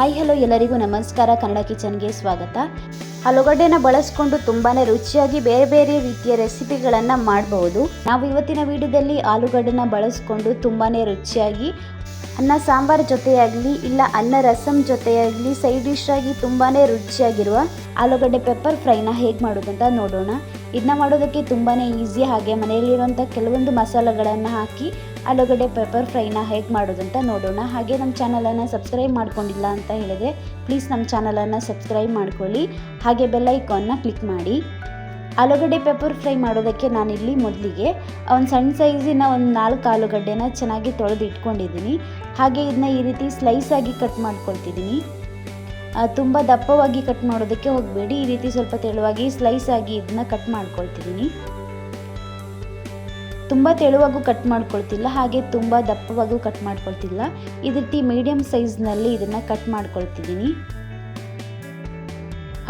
Hi hello ಎಲ್ಲರಿಗೂ ನಮಸ್ಕಾರ. ಕನ್ನಡ ಕಿಚನ್ಗೆ ಸ್ವಾಗತ. ಆಲೂಗಡ್ಡೆನ ಬಳಸ್ಕೊಂಡು ತುಂಬಾ ರುಚಿಯಾಗಿ ಬೇರೆ ಬೇರೆ ರೀತಿಯ ರೆಸಿಪಿಗಳನ್ನು ಮಾಡಬಹುದು ನಾವು ಇವತ್ತಿನ ವಿಡಿಯೋದಲ್ಲಿ ಆಲೂಗಡ್ಡೆನ ಬಳಸ್ಕೊಂಡು ತುಂಬಾ ರುಚಿಯಾಗಿ ಅನ್ನ, ಸಾಂಬಾರ್ ಜೊತೆಯಾಗಲಿ ಇಲ್ಲ ಅನ್ನ, ರಸಂ ಜೊತೆಯಾಗಲಿ ಸೈಡ್ ಡಿಶ್ ಆಗಿ ತುಂಬಾ ರುಚಿಯಾಗಿರುವ ಆಲೂಗಡ್ಡೆ ಪೆಪ್ಪರ್ ಫ್ರೈನ ಹೇಗೆ ಮಾಡೋದಂತ ನೋಡೋಣ. ಇದನ್ನ ಮಾಡೋದಕ್ಕೆ ತುಂಬಾ ಈಸಿ ಹಾಗೆ ಮನೆಯಲ್ಲಿರುವಂಥ ಕೆಲವೊಂದು ಮಸಾಲೆಗಳನ್ನು ಹಾಕಿ ಆಲೂಗಡ್ಡೆ ಪೆಪ್ಪರ್ ಫ್ರೈನ ಹೇಗೆ ಮಾಡೋದಂತ ನೋಡೋಣ. ಹಾಗೆ ನಮ್ಮ ಚಾನಲನ್ನು ಸಬ್ಸ್ಕ್ರೈಬ್ ಮಾಡ್ಕೊಂಡಿಲ್ಲ ಅಂತ ಹೇಳಿದ್ರೆ ಪ್ಲೀಸ್ ನಮ್ಮ ಚಾನಲನ್ನು ಸಬ್ಸ್ಕ್ರೈಬ್ ಮಾಡ್ಕೊಳ್ಳಿ. ಹಾಗೆ ಬೆಲ್ ಐಕಾನ್ನ ಕ್ಲಿಕ್ ಮಾಡಿ. ಆಲೂಗಡ್ಡೆ ಪೆಪ್ಪರ್ ಫ್ರೈ ಮಾಡೋದಕ್ಕೆ ನಾನಿಲ್ಲಿ ಮೊದಲಿಗೆ ಒಂದು ಸಣ್ಣ ಸೈಜಿನ ಒಂದು ನಾಲ್ಕು ಆಲೂಗಡ್ಡೆನ ಚೆನ್ನಾಗಿ ತೊಳೆದು ಇಟ್ಕೊಂಡಿದ್ದೀನಿ. ಹಾಗೆ ಇದನ್ನ ಈ ರೀತಿ ಸ್ಲೈಸಾಗಿ ಕಟ್ ಮಾಡ್ಕೊಳ್ತಿದ್ದೀನಿ. ತುಂಬ ದಪ್ಪವಾಗಿ ಕಟ್ ಮಾಡೋದಕ್ಕೆ ಹೋಗಬೇಡಿ. ಈ ರೀತಿ ಸ್ವಲ್ಪ ತೆಳುವಾಗಿ ಸ್ಲೈಸ್ ಆಗಿ ಇದನ್ನ ಕಟ್ ಮಾಡ್ಕೊಳ್ತಿದ್ದೀನಿ. ತುಂಬ ತೆಳುವಾಗೂ ಕಟ್ ಮಾಡ್ಕೊಳ್ತಿಲ್ಲ, ಹಾಗೆ ತುಂಬ ದಪ್ಪವಾಗೂ ಕಟ್ ಮಾಡ್ಕೊಳ್ತಿಲ್ಲ. ಈ ರೀತಿ ಮೀಡಿಯಮ್ ಸೈಜ್ನಲ್ಲಿ ಇದನ್ನು ಕಟ್ ಮಾಡ್ಕೊಳ್ತಿದ್ದೀನಿ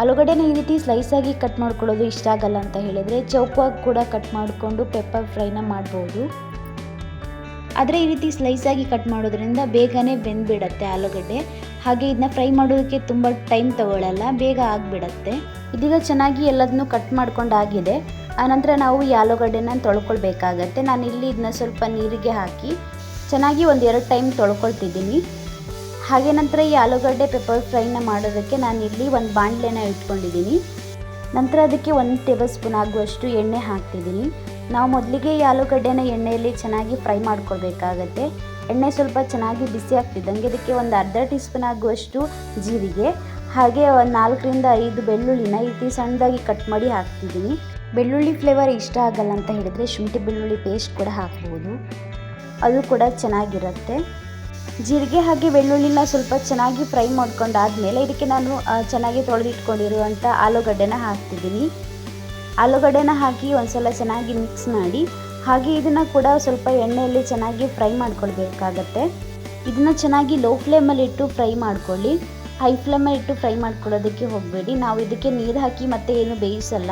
ಆಲೂಗಡ್ಡೆನ ಈ ರೀತಿ ಸ್ಲೈಸ್ ಆಗಿ ಕಟ್ ಮಾಡ್ಕೊಳ್ಳೋದು ಇಷ್ಟ ಆಗಲ್ಲ ಅಂತ ಹೇಳಿದರೆ ಚೌಕವಾಗಿ ಕೂಡ ಕಟ್ ಮಾಡಿಕೊಂಡು ಪೆಪ್ಪರ್ ಫ್ರೈನ ಮಾಡ್ಬೋದು. ಆದರೆ ಈ ರೀತಿ ಸ್ಲೈಸ್ ಆಗಿ ಕಟ್ ಮಾಡೋದ್ರಿಂದ ಬೇಗನೆ ಬೆಂದ್ಬಿಡತ್ತೆ ಆಲೂಗಡ್ಡೆ. ಹಾಗೆ ಇದನ್ನ ಫ್ರೈ ಮಾಡೋದಕ್ಕೆ ತುಂಬ ಟೈಮ್ ತಗೊಳ್ಳಲ್ಲ ಬೇಗ ಆಗಿಬಿಡತ್ತೆ. ಇದೀಗ ಚೆನ್ನಾಗಿ ಎಲ್ಲದನ್ನೂ ಕಟ್ ಮಾಡ್ಕೊಂಡಾಗಿದೆ ಆನಂತರ ನಾವು ಈ ಆಲೂಗಡ್ಡೆನ ತೊಳ್ಕೊಳ್ಬೇಕಾಗತ್ತೆ. ನಾನು ಇಲ್ಲಿ ಇದನ್ನ ಸ್ವಲ್ಪ ನೀರಿಗೆ ಹಾಕಿ ಚೆನ್ನಾಗಿ ಒಂದು ಎರಡು ಟೈಮ್ ತೊಳ್ಕೊಳ್ತಿದ್ದೀನಿ. ಹಾಗೆ ನಂತರ ಈ ಆಲೂಗಡ್ಡೆ ಪೆಪ್ಪರ್ ಫ್ರೈನ ಮಾಡೋದಕ್ಕೆ ನಾನು ಇಲ್ಲಿ ಒಂದು ಬಾಣಲೆನ ಇಟ್ಕೊಂಡಿದ್ದೀನಿ. ನಂತರ ಅದಕ್ಕೆ ಒಂದು ಟೇಬಲ್ ಸ್ಪೂನ್ ಆಗುವಷ್ಟು ಎಣ್ಣೆ ಹಾಕ್ತಿದ್ದೀನಿ. ನಾವು ಮೊದಲಿಗೆ ಈ ಆಲೂಗಡ್ಡೆನ ಎಣ್ಣೆಯಲ್ಲಿ ಚೆನ್ನಾಗಿ ಫ್ರೈ ಮಾಡ್ಕೊಳ್ಬೇಕಾಗತ್ತೆ. ಎಣ್ಣೆ ಸ್ವಲ್ಪ ಚೆನ್ನಾಗಿ ಬಿಸಿ ಆಗ್ತಿದ್ದಂಗೆ ಇದಕ್ಕೆ ಒಂದು ಅರ್ಧ ಟೀ ಸ್ಪೂನ್ ಆಗುವಷ್ಟು ಜೀರಿಗೆ, ಹಾಗೆ ಒಂದು ನಾಲ್ಕರಿಂದ ಐದು ಬೆಳ್ಳುಳ್ಳಿನ ಈ ರೀತಿ ಸಣ್ಣದಾಗಿ ಕಟ್ ಮಾಡಿ ಹಾಕ್ತಿದ್ದೀನಿ. ಬೆಳ್ಳುಳ್ಳಿ ಫ್ಲೇವರ್ ಇಷ್ಟ ಆಗಲ್ಲ ಅಂತ ಹೇಳಿದರೆ ಶುಂಠಿ ಬೆಳ್ಳುಳ್ಳಿ ಪೇಸ್ಟ್ ಕೂಡ ಹಾಕ್ಬೋದು. ಅದು ಕೂಡ ಚೆನ್ನಾಗಿರುತ್ತೆ. ಜೀರಿಗೆ ಹಾಗೆ ಬೆಳ್ಳುಳ್ಳಿನ ಸ್ವಲ್ಪ ಚೆನ್ನಾಗಿ ಫ್ರೈ ಮಾಡ್ಕೊಂಡಾದಮೇಲೆ ಇದಕ್ಕೆ ನಾನು ಚೆನ್ನಾಗಿ ತೊಳೆದಿಟ್ಕೊಂಡಿರುವಂಥ ಆಲೂಗಡ್ಡೆನ ಹಾಕ್ತಿದ್ದೀನಿ. ಆಲೂಗಡ್ಡೆನ ಹಾಕಿ ಒಂದ್ಸಲ ಚೆನ್ನಾಗಿ ಮಿಕ್ಸ್ ಮಾಡಿ, ಹಾಗೆ ಇದನ್ನು ಕೂಡ ಸ್ವಲ್ಪ ಎಣ್ಣೆಯಲ್ಲಿ ಚೆನ್ನಾಗಿ ಫ್ರೈ ಮಾಡ್ಕೊಳ್ಬೇಕಾಗತ್ತೆ. ಇದನ್ನು ಚೆನ್ನಾಗಿ ಲೋ ಫ್ಲೇಮಲ್ಲಿ ಇಟ್ಟು ಫ್ರೈ ಮಾಡ್ಕೊಳ್ಳಿ. ಹೈ ಫ್ಲೇಮಲ್ಲಿ ಇಟ್ಟು ಫ್ರೈ ಮಾಡ್ಕೊಳ್ಳೋದಕ್ಕೆ ಹೋಗಬೇಡಿ. ನಾವು ಇದಕ್ಕೆ ನೀರು ಹಾಕಿ ಮತ್ತೆ ಏನು ಬೇಯಿಸಲ್ಲ.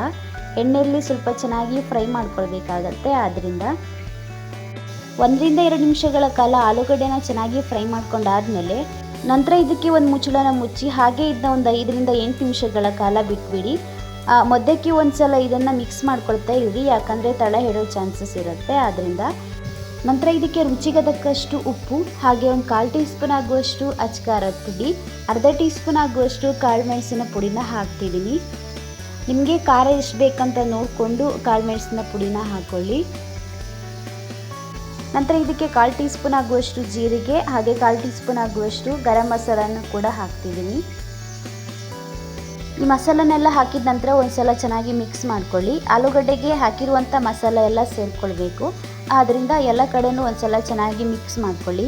ಎಣ್ಣೆಯಲ್ಲಿ ಸ್ವಲ್ಪ ಚೆನ್ನಾಗಿ ಫ್ರೈ ಮಾಡ್ಕೊಳ್ಬೇಕಾಗತ್ತೆ. ಆದ್ದರಿಂದ ಒಂದರಿಂದ ಎರಡು ನಿಮಿಷಗಳ ಕಾಲ ಆಲೂಗಡ್ಡೆನ ಚೆನ್ನಾಗಿ ಫ್ರೈ ಮಾಡ್ಕೊಂಡಾದ್ಮೇಲೆ ನಂತರ ಇದಕ್ಕೆ ಒಂದು ಮುಚ್ಚಳನ ಮುಚ್ಚಿ ಹಾಗೆ ಇದನ್ನ ಒಂದು ಐದರಿಂದ ಎಂಟು ನಿಮಿಷಗಳ ಕಾಲ ಬಿಟ್ಬಿಡಿ. ಮಧ್ಯಕ್ಕೆ ಒಂದು ಸಲ ಇದನ್ನು ಮಿಕ್ಸ್ ಮಾಡ್ಕೊಳ್ತಾ ಇರಿ. ಯಾಕಂದರೆ ತಳ ಹಿಡೋ ಚಾನ್ಸಸ್ ಇರುತ್ತೆ. ಆದ್ದರಿಂದ ನಂತರ ಇದಕ್ಕೆ ರುಚಿಗೆ ತಕ್ಕಷ್ಟು ಉಪ್ಪು, ಹಾಗೆ ಒಂದು ಕಾಲು ಟೀ ಸ್ಪೂನ್ ಆಗುವಷ್ಟು ಅಚ್ಕಾರದ ಪುಡಿ, ಅರ್ಧ ಟೀ ಸ್ಪೂನ್ ಆಗುವಷ್ಟು ಕಾಳು ಮೆಣಸಿನ ಪುಡಿನ ಹಾಕ್ತಿದ್ದೀನಿ ನಿಮಗೆ ಖಾರ ಎಷ್ಟು ಬೇಕಂತ ನೋಡಿಕೊಂಡು ಕಾಳು ಮೆಣಸಿನ ಪುಡಿನ ಹಾಕ್ಕೊಳ್ಳಿ ನಂತರ ಇದಕ್ಕೆ ಕಾಲು ಟೀ ಸ್ಪೂನ್ ಆಗುವಷ್ಟು ಜೀರಿಗೆ ಹಾಗೆ ಕಾಲು ಟೀ ಸ್ಪೂನ್ ಆಗುವಷ್ಟು ಗರಂ ಮಸಾಲನ್ನು ಕೂಡ ಹಾಕ್ತಿದ್ದೀನಿ. ಈ ಮಸಾಲನೆಲ್ಲ ಹಾಕಿದ ನಂತರ ಒಂದ್ಸಲ ಚೆನ್ನಾಗಿ ಮಿಕ್ಸ್ ಮಾಡ್ಕೊಳ್ಳಿ. ಆಲೂಗಡ್ಡೆಗೆ ಹಾಕಿರುವಂಥ ಮಸಾಲ ಎಲ್ಲ ಸೇರಿಕೊಳ್ಬೇಕು. ಆದ್ದರಿಂದ ಎಲ್ಲ ಕಡೆನೂ ಒಂದ್ಸಲ ಚೆನ್ನಾಗಿ ಮಿಕ್ಸ್ ಮಾಡ್ಕೊಳ್ಳಿ.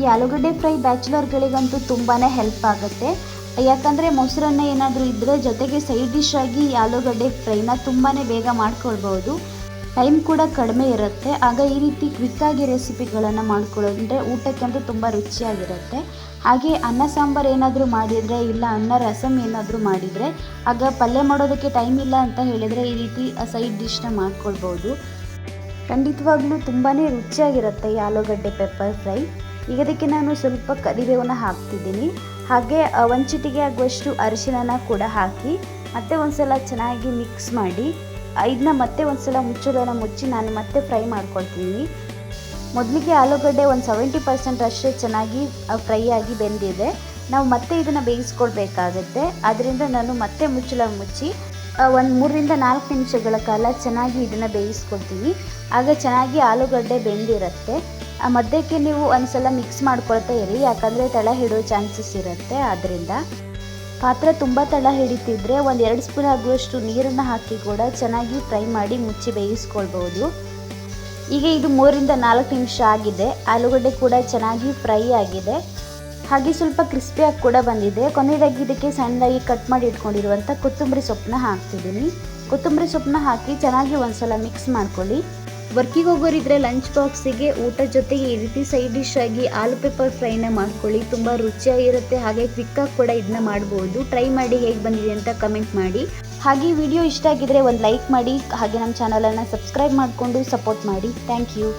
ಈ ಆಲೂಗಡ್ಡೆ ಫ್ರೈ ಬ್ಯಾಚುಲರ್ಗಳಿಗಂತೂ ತುಂಬಾ ಹೆಲ್ಪ್ ಆಗುತ್ತೆ. ಯಾಕಂದರೆ ಮೊಸರನ್ನ ಏನಾದರೂ ಇದ್ದರೆ ಜೊತೆಗೆ ಸೈಡ್ ಡಿಶ್ ಆಗಿ ಆಲೂಗಡ್ಡೆ ಫ್ರೈನ ತುಂಬಾ ಬೇಗ ಮಾಡ್ಕೊಳ್ಬೋದು ಟೈಮ್ ಕೂಡ ಕಡಿಮೆ ಇರುತ್ತೆ. ಆಗ ಈ ರೀತಿ ಕ್ವಿಕ್ಕಾಗಿ ರೆಸಿಪಿಗಳನ್ನು ಮಾಡ್ಕೊಳ್ಳೋದ್ರೆ ಊಟಕ್ಕಂತೂ ತುಂಬ ರುಚಿಯಾಗಿರುತ್ತೆ. ಹಾಗೆ ಅನ್ನ ಸಾಂಬಾರು ಏನಾದರೂ ಮಾಡಿದರೆ ಇಲ್ಲ ಅನ್ನ ರಸಮ್ ಏನಾದರೂ ಮಾಡಿದರೆ ಆಗ ಪಲ್ಯ ಮಾಡೋದಕ್ಕೆ ಟೈಮ್ ಇಲ್ಲ ಅಂತ ಹೇಳಿದರೆ ಈ ರೀತಿ ಸೈಡ್ ಡಿಶ್ನ ಮಾಡ್ಕೊಳ್ಬೋದು ಖಂಡಿತವಾಗ್ಲೂ ತುಂಬಾ ರುಚಿಯಾಗಿರುತ್ತೆ ಈ ಆಲೂಗಡ್ಡೆ ಪೆಪ್ಪರ್ ಫ್ರೈ ಈಗ ಅದಕ್ಕೆ ನಾನು ಸ್ವಲ್ಪ ಕರಿಬೇವನ್ನ ಹಾಕ್ತಿದ್ದೀನಿ. ಹಾಗೆ ಒಂದು ಚಿಟಿಗೆ ಆಗುವಷ್ಟು ಅರಿಶಿನ ಕೂಡ ಹಾಕಿ, ಮತ್ತೆ ಒಂದ್ಸಲ ಚೆನ್ನಾಗಿ ಮಿಕ್ಸ್ ಮಾಡಿ ಇದನ್ನ ಮತ್ತೆ ಒಂದ್ಸಲ ಮುಚ್ಚಳನ ಮುಚ್ಚಿ ನಾನು ಮತ್ತೆ ಫ್ರೈ ಮಾಡ್ಕೊಳ್ತೀನಿ. ಮೊದಲಿಗೆ ಆಲೂಗಡ್ಡೆ ಒಂದು ಸೆವೆಂಟಿ ಪರ್ಸೆಂಟ್ ಅಷ್ಟೇ ಚೆನ್ನಾಗಿ ಫ್ರೈ ಆಗಿ ಬೆಂದಿದೆ. ನಾವು ಮತ್ತೆ ಇದನ್ನು ಬೇಯಿಸ್ಕೊಳ್ಬೇಕಾಗತ್ತೆ. ಅದರಿಂದ ನಾನು ಮತ್ತೆ ಮುಚ್ಚಳ ಮುಚ್ಚಿ ಒಂದು ಮೂರರಿಂದ ನಾಲ್ಕು ನಿಮಿಷಗಳ ಕಾಲ ಚೆನ್ನಾಗಿ ಇದನ್ನು ಬೇಯಿಸ್ಕೊಳ್ತೀನಿ. ಆಗ ಚೆನ್ನಾಗಿ ಆಲೂಗಡ್ಡೆ ಬೆಂದಿರುತ್ತೆ. ಮಧ್ಯಕ್ಕೆ ನೀವು ಒಂದ್ಸಲ ಮಿಕ್ಸ್ ಮಾಡ್ಕೊಳ್ತಾ ಇರಿ, ಯಾಕಂದರೆ ತಳ ಹಿಡೋ ಚಾನ್ಸಸ್ ಇರುತ್ತೆ. ಆದ್ದರಿಂದ ಪಾತ್ರೆ ತುಂಬ ತಳ ಹಿಡಿತಿದ್ರೆ ಒಂದು ಎರಡು ಸ್ಪೂನ್ ಆಗುವಷ್ಟು ನೀರನ್ನು ಹಾಕಿ ಕೂಡ ಚೆನ್ನಾಗಿ ಫ್ರೈ ಮಾಡಿ ಮುಚ್ಚಿ ಬೇಯಿಸ್ಕೊಳ್ಬೋದು ಈಗ ಇದು ಮೂರಿಂದ ನಾಲ್ಕು ನಿಮಿಷ ಆಗಿದೆ. ಆಲೂಗಡ್ಡೆ ಕೂಡ ಚೆನ್ನಾಗಿ ಫ್ರೈ ಆಗಿದೆ. ಹಾಗೆ ಸ್ವಲ್ಪ ಕ್ರಿಸ್ಪಿಯಾಗಿ ಕೂಡ ಬಂದಿದೆ. ಕೊನೆಯದಾಗಿ ಇದಕ್ಕೆ ಸಣ್ಣದಾಗಿ ಕಟ್ ಮಾಡಿ ಇಟ್ಕೊಂಡಿರುವಂಥ ಕೊತ್ತಂಬರಿ ಸೊಪ್ಪನ್ನ ಹಾಕ್ತಿದ್ದೀನಿ. ಕೊತ್ತಂಬರಿ ಸೊಪ್ಪನ್ನ ಹಾಕಿ ಚೆನ್ನಾಗಿ ಒಂದ್ಸಲ ಮಿಕ್ಸ್ ಮಾಡ್ಕೊಳ್ಳಿ. ವರ್ಕಿಗೆ ಹೋಗೋರಿದ್ರೆ ಲಂಚ್ ಬಾಕ್ಸಿಗೆ ಊಟ ಜೊತೆಗೆ ಈ ರೀತಿ ಸೈಡ್ ಡಿಶ್ ಆಗಿ ಆಲೂ ಪೇಪರ್ ಫ್ರೈನ ಮಾಡ್ಕೊಳ್ಳಿ. ತುಂಬ ರುಚಿಯಾಗಿರುತ್ತೆ, ಹಾಗೆ ಕ್ವಿಕ್ಕಾಗಿ ಕೂಡ ಇದನ್ನ ಮಾಡ್ಬೋದು. ಟ್ರೈ ಮಾಡಿ ಹೇಗೆ ಬಂದಿದೆ ಅಂತ ಕಮೆಂಟ್ ಮಾಡಿ. ಹಾಗೆ ವಿಡಿಯೋ ಇಷ್ಟ ಆಗಿದ್ರೆ ಒಂದು ಲೈಕ್ ಮಾಡಿ, ಹಾಗೆ ನಮ್ಮ ಚಾನಲನ್ನು ಸಬ್ಸ್ಕ್ರೈಬ್ ಮಾಡಿಕೊಂಡು ಸಪೋರ್ಟ್ ಮಾಡಿ. Thank you.